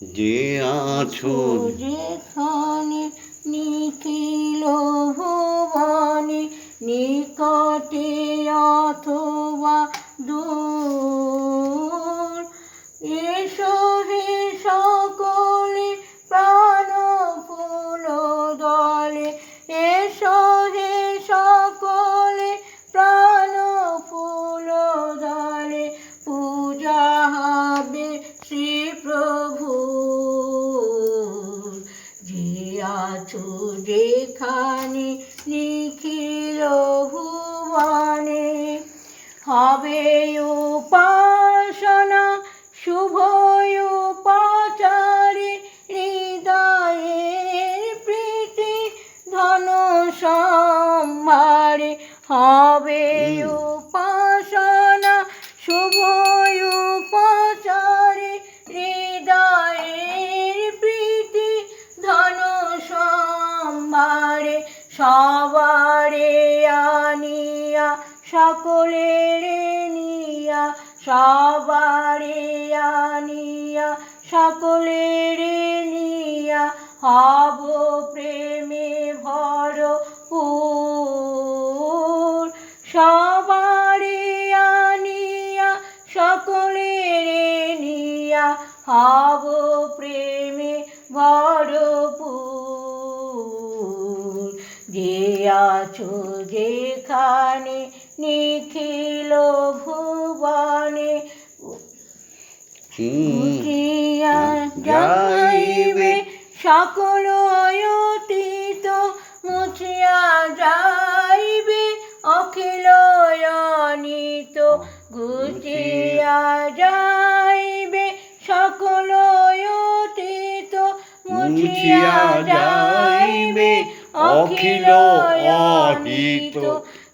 যে আছো যেখানে সবারে আনিয়া সকলের নিয়া হব প্রেমে ভর পুর আছো যেখানে নিখিল ভুবনে যাইবে সকল অতীত মুছিয়া যাইবে অখিল অনিত গুছিয়া যাইবে সকল অতীত মুছিয়া যাইবে অখিল অনিত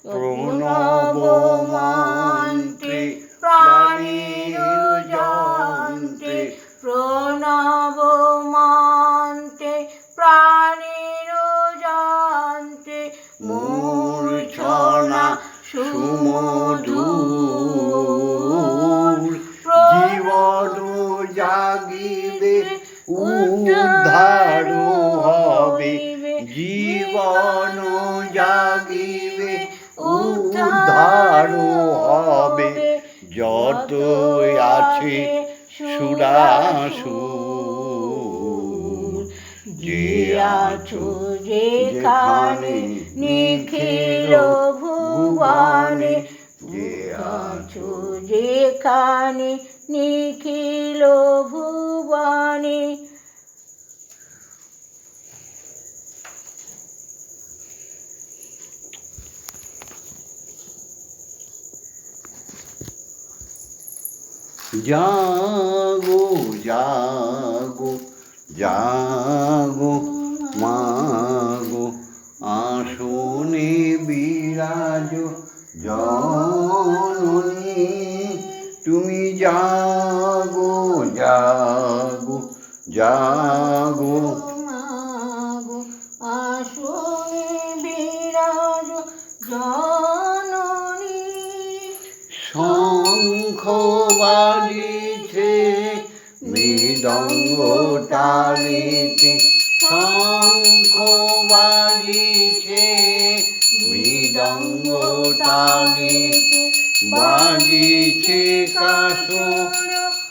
প্রণব মন্ত্রে প্রাণীর যন্ত্রে প্রণব মন্ত্রে প্রাণীর যন্ত্রে মূর্ছনা সুমধুর জীবন জাগিবে উদ্ধার উদ্ধার হবে যত আছে সুরাসুর। যে আছো যেখানে নিখিল ভুবনে, যে আছো যেখানে নিখিল ভুবনে জাগো জাগো জাগো মাগো আসনে বিরাজ জননী তুমি জাগো জাগো জাগো মৃদঙ্গ তালিতে শঙ্খ বাজিছে মৃদঙ্গ তালিতে বাজিছে কাশো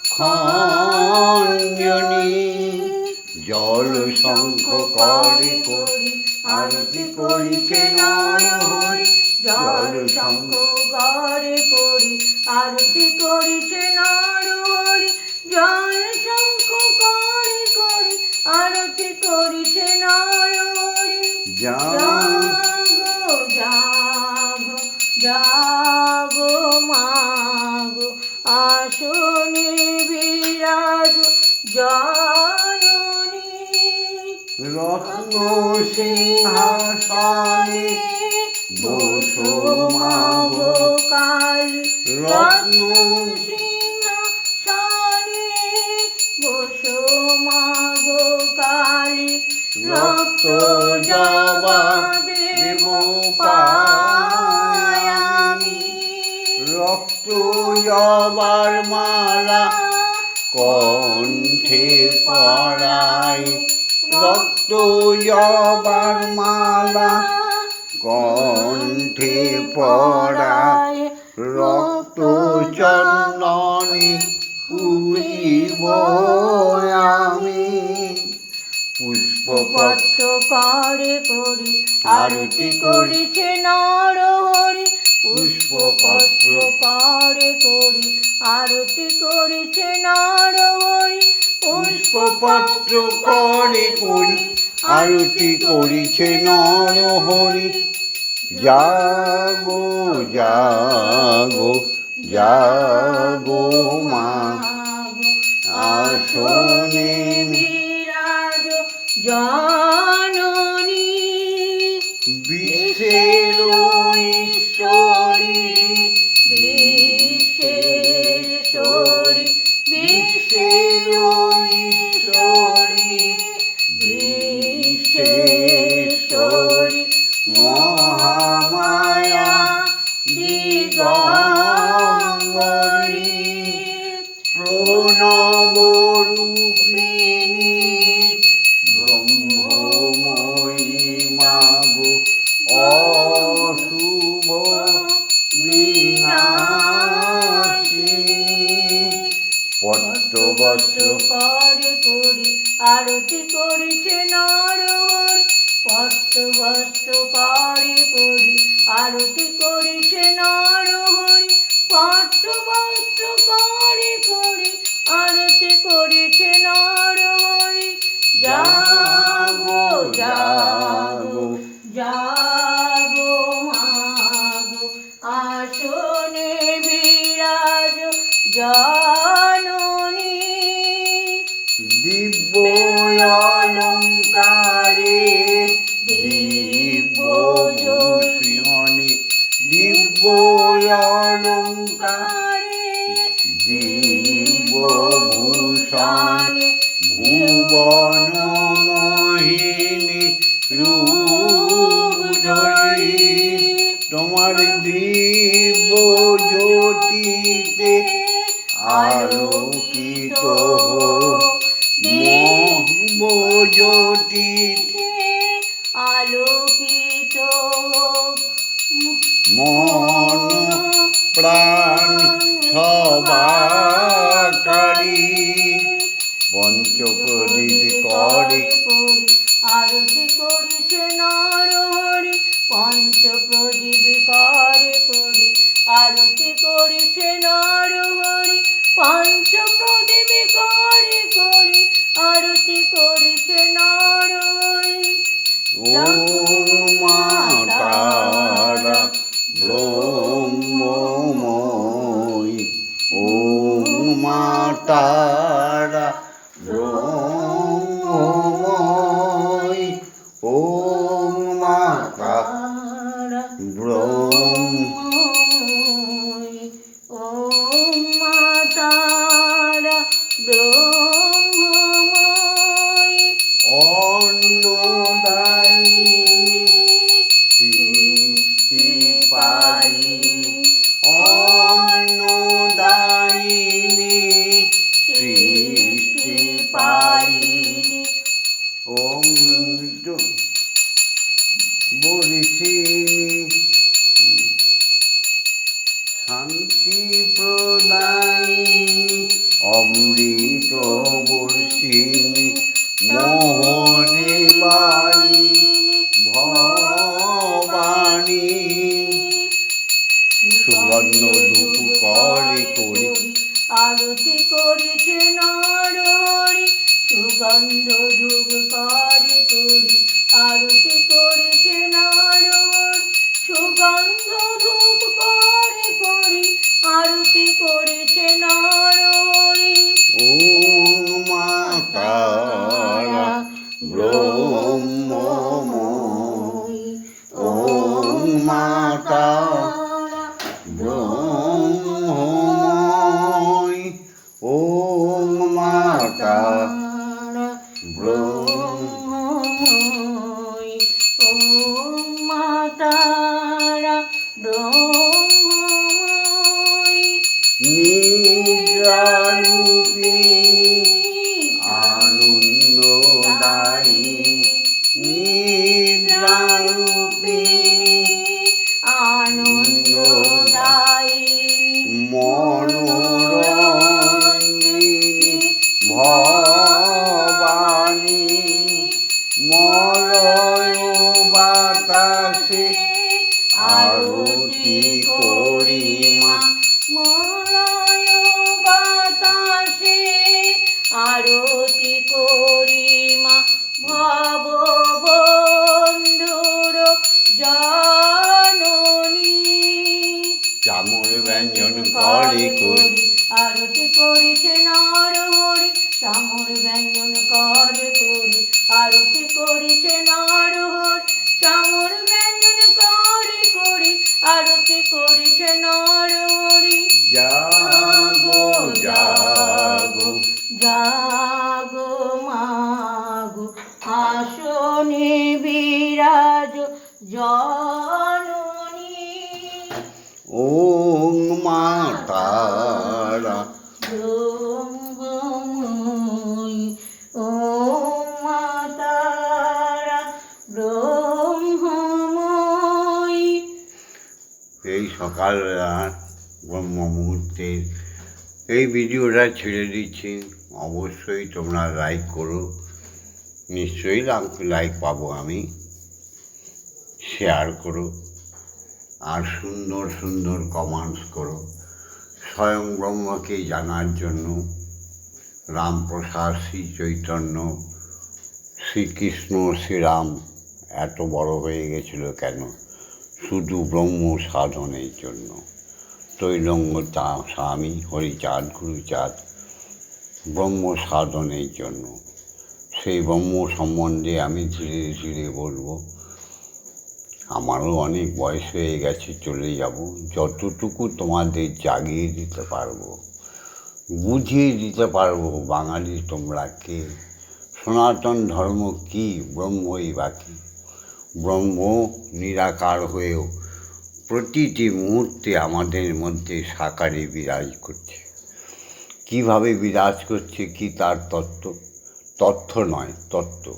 খঞ্জনি। জল শঙ্খ করে করি, আরতি করিছে নর হরি। জল শঙ্খ গড়ে করি, আরতি করিছে নর হরি। জল শঙ্খ গড়ে করি আরতি করিছে হরি জাগো জাগো জাগো মাগো আসনে বিরাজ জননী। রত্ন সিংহাসনে বসো মাগো কালী। রত্ন কালী রক্ত জবা দেব পায়ামি রক্ত জবার মালা কণ্ঠে পড়াই। রক্ত জবার মালা কণ্ঠে পড়াই। রক্ত চন্দনে পুরিব আমি। পুষ্পপত্র পত্র করে করি আরতি করিছে নর হরি পুষ্পপত্র। করে করি আরতি করিছে নর হরি পুষ্পপত্র করে করি আরতি করিছে নর হরি জাগো জাগো জাগো মা আসনে জননী বিশ্বের ঈশ্বরী বিশ্বেশ্বরী বিশ্বের ঈশ্বরী বিশ্বেশ্বরী মহামায়া দিগম্বরী। প্রণব রূপিণী বস্ত্র করে করি আরতি করিছে নর হরি পত্র বস্ত্র করে করি আরতি করিছে নর হরি পত্র বস্ত্র করে করি আরতি করিছে নর হরি জাগো জাগো জাগো, মাগো, আসনে বিরাজ জননী অলঙ্কারে দিব্য ভূষণে দিব্য অলঙ্কারে দিব্য ভূষণ ভুবন মোহিনী রূপ ধরি। তোমার দিব্য জ্যোতিতে আলোকিত হোক মোহ জ্যোতিতে আলোকিত মন প্রাণ সবাকারী পঞ্চপ্রদীপ করে। করি আরতি করিছে নর হরি পঞ্চ করে করি। আরতি করিছে নর পঞ্চ প্রদীপ করে করি আরতি করেছে নারই। ও মাতারা ব্রহ্মময়ী ও মাতারা অমৃত ব্রহ্মময় নিজারূপিণী আনন্দদায়ী নিদ্রারূপিণী আনন্দদায়ী মনোরঞ্জিনী ভবানী মলয় বাতাসী আরতি করি মা মলয় বাতাসে আরতি করি মা ভব বন্ধুর জননী। চামর ব্যঞ্জন করে করি আরতি করিছে নর হরি চামর ব্যঞ্জন করে করি। করিছে নর হরি জাগো জাগো। জাগো মাগো আসনে বিরাজ জননী। ওং মা তারা এই সকালবেলা ব্রহ্ম মুহূর্তের এই ভিডিওটা ছেড়ে দিচ্ছি। অবশ্যই তোমরা লাইক করো। নিশ্চয়ই লাইক পাবো আমি। শেয়ার করো। আর সুন্দর সুন্দর কমেন্টস করো। স্বয়ং ব্রহ্মকে জানার জন্য রামপ্রসাদ, শ্রী চৈতন্য, শ্রীকৃষ্ণ, শ্রীরাম এত বড় হয়ে গেছিল কেন? শুধু ব্রহ্ম সাধনের জন্য। তৈলঙ্গ তা স্বামী, হরিচাঁদ, গুরুচাঁদ, ব্রহ্ম সাধনের জন্য। সেই ব্রহ্ম সম্বন্ধে আমি ধীরে ধীরে বলব, আমারও অনেক বয়স হয়ে গেছে, চলে যাব। যতটুকু তোমাদের জাগিয়ে দিতে পারব, বুঝিয়ে দিতে পারব, বাঙালি তোমরা কে? সনাতন ধর্ম কি, ব্রহ্মই বাকি ব্রহ্ম নিরাকার হয়েও প্রতিটি মুহূর্তে আমাদের মধ্যে সাকারে বিরাজ করছে। কীভাবে বিরাজ করছে কি তার তত্ত্ব? তথ্য নয়, তত্ত্ব।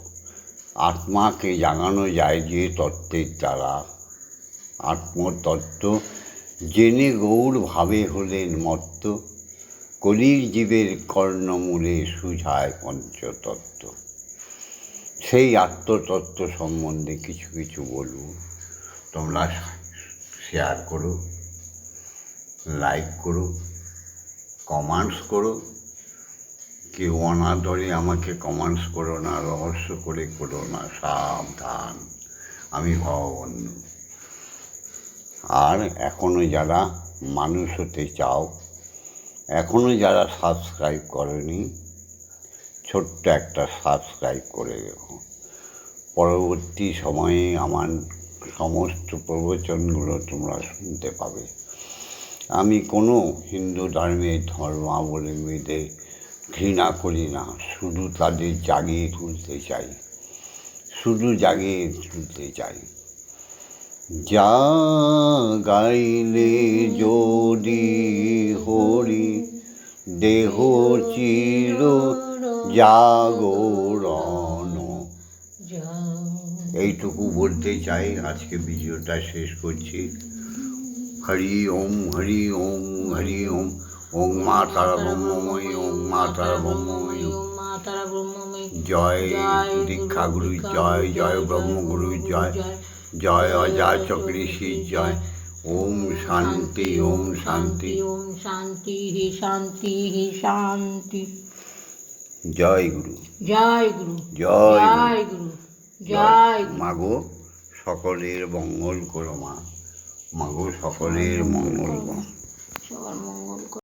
আত্মাকে জানানো যায় যে তত্ত্বের দ্বারা। আত্মতত্ত্ব জেনে গৌরভাবে হলেন মত্ত। কলির জীবের কর্ণমূলে সুঝায় পঞ্চতত্ত্ব। সেই আত্মতত্ত্ব সম্বন্ধে কিছু কিছু বলব। তোমরা শেয়ার করো লাইক করো কমেন্টস করো। কেউ অনাদরে আমাকে কমেন্টস করো না, রহস্য করে করো না, সাবধান, আমি ভগবন্ধু আর এখনও যারা মানুষ হতে চাও এখনও যারা সাবস্ক্রাইব করেনি ছোট্ট একটা সাবস্ক্রাইব করে রেখো পরবর্তী সময়ে আমার সমস্ত প্রবচনগুলো তোমরা শুনতে পাবে। আমি কোনো হিন্দু ধর্মের ধর্মাবলম্বীদের ঘৃণা করি না, শুধু তাদের জাগিয়ে তুলতে চাই। শুধু জাগিয়ে তুলতে চাই। যা গাইলে যদি হরি, দেহ চির জাগরণ এইটুকু বলতে চাই, আজকে ভিডিওটা শেষ করছি। হরি ওম হরি ওম হরি ওম ওম মা তারা ব্রহ্মময়ী, ওম মা তারা ব্রহ্মময়ী। মা তারা ব্রহ্মময়ী জয় জয় জয় ব্রহ্মগুরু, জয় জয় অজয় চক্রীষী, জয়। ওম শান্তি ওম শান্তি। ওম শান্তি শান্তি শান্তি। জয় গুরু। জয় গুরু। জয় গুরু। জয় মাগো সকলের মঙ্গল করো মা। মাগো সকলের মঙ্গল করো। সবার মঙ্গল।